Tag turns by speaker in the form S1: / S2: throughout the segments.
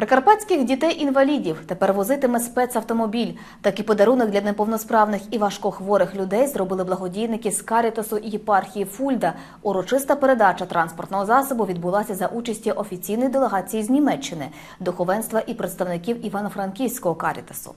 S1: Прикарпатських дітей-інвалідів тепер возитиме спецавтомобіль. Такий подарунок для неповносправних і важкохворих людей зробили благодійники з Карітасу і єпархії Фульда. Урочиста передача транспортного засобу відбулася за участі офіційної делегації з Німеччини, духовенства і представників Івано-Франківського Карітасу.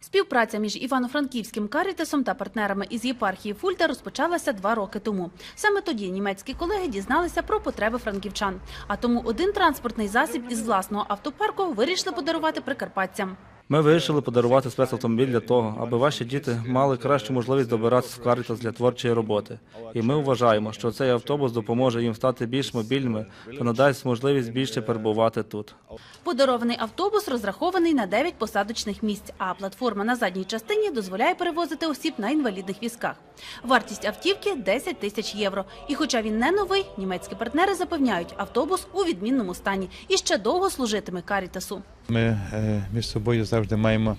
S2: Співпраця між Івано-Франківським карітесом та партнерами із єпархії Фульта розпочалася два роки тому. Саме тоді німецькі колеги дізналися про потреби франківчан. А тому один транспортний засіб із власного автопарку вирішили подарувати прикарпатцям.
S3: Ми вирішили подарувати спецавтомобіль для того, аби ваші діти мали кращу можливість добиратися в Карітас для творчої роботи. І ми вважаємо, що цей автобус допоможе їм стати більш мобільними та надасть можливість більше перебувати тут.
S2: Подарований автобус розрахований на 9 посадочних місць, а платформа на задній частині дозволяє перевозити осіб на інвалідних візках. Вартість автівки 10 тисяч євро. І хоча він не новий, німецькі партнери запевняють, автобус у відмінному стані і ще довго служитиме карітасу.
S4: Ми е, між собою завжди маємо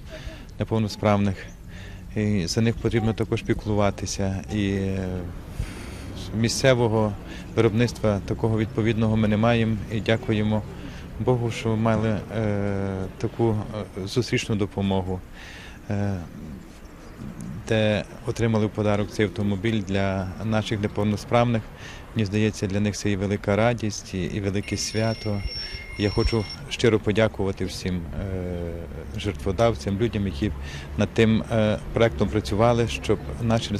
S4: неповносправних. І за них потрібно також піклуватися. І е, місцевого виробництва такого відповідного ми не маємо. І дякуємо Богу, що мали е, таку зустрічну допомогу, де отримали в подарок цей автомобіль для наших неповносправних. Мені здається, для них це і велика радість, і велике свято. Я хочу щиро подякувати всім е, жертводавцям, людям, які над тим е, проектом працювали, щоб наші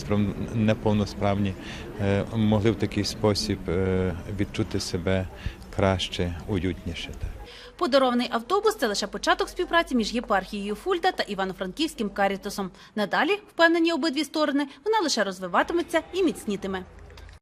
S4: неповносправні е, могли в такий спосіб відчути себе краще, уютніше.
S2: Подарований автобус це лише початок співпраці між єпархією Фульда та Івано-Франківським карітасом. Надалі, впевнені обидві сторони, вона лише розвиватиметься і міцнітиме.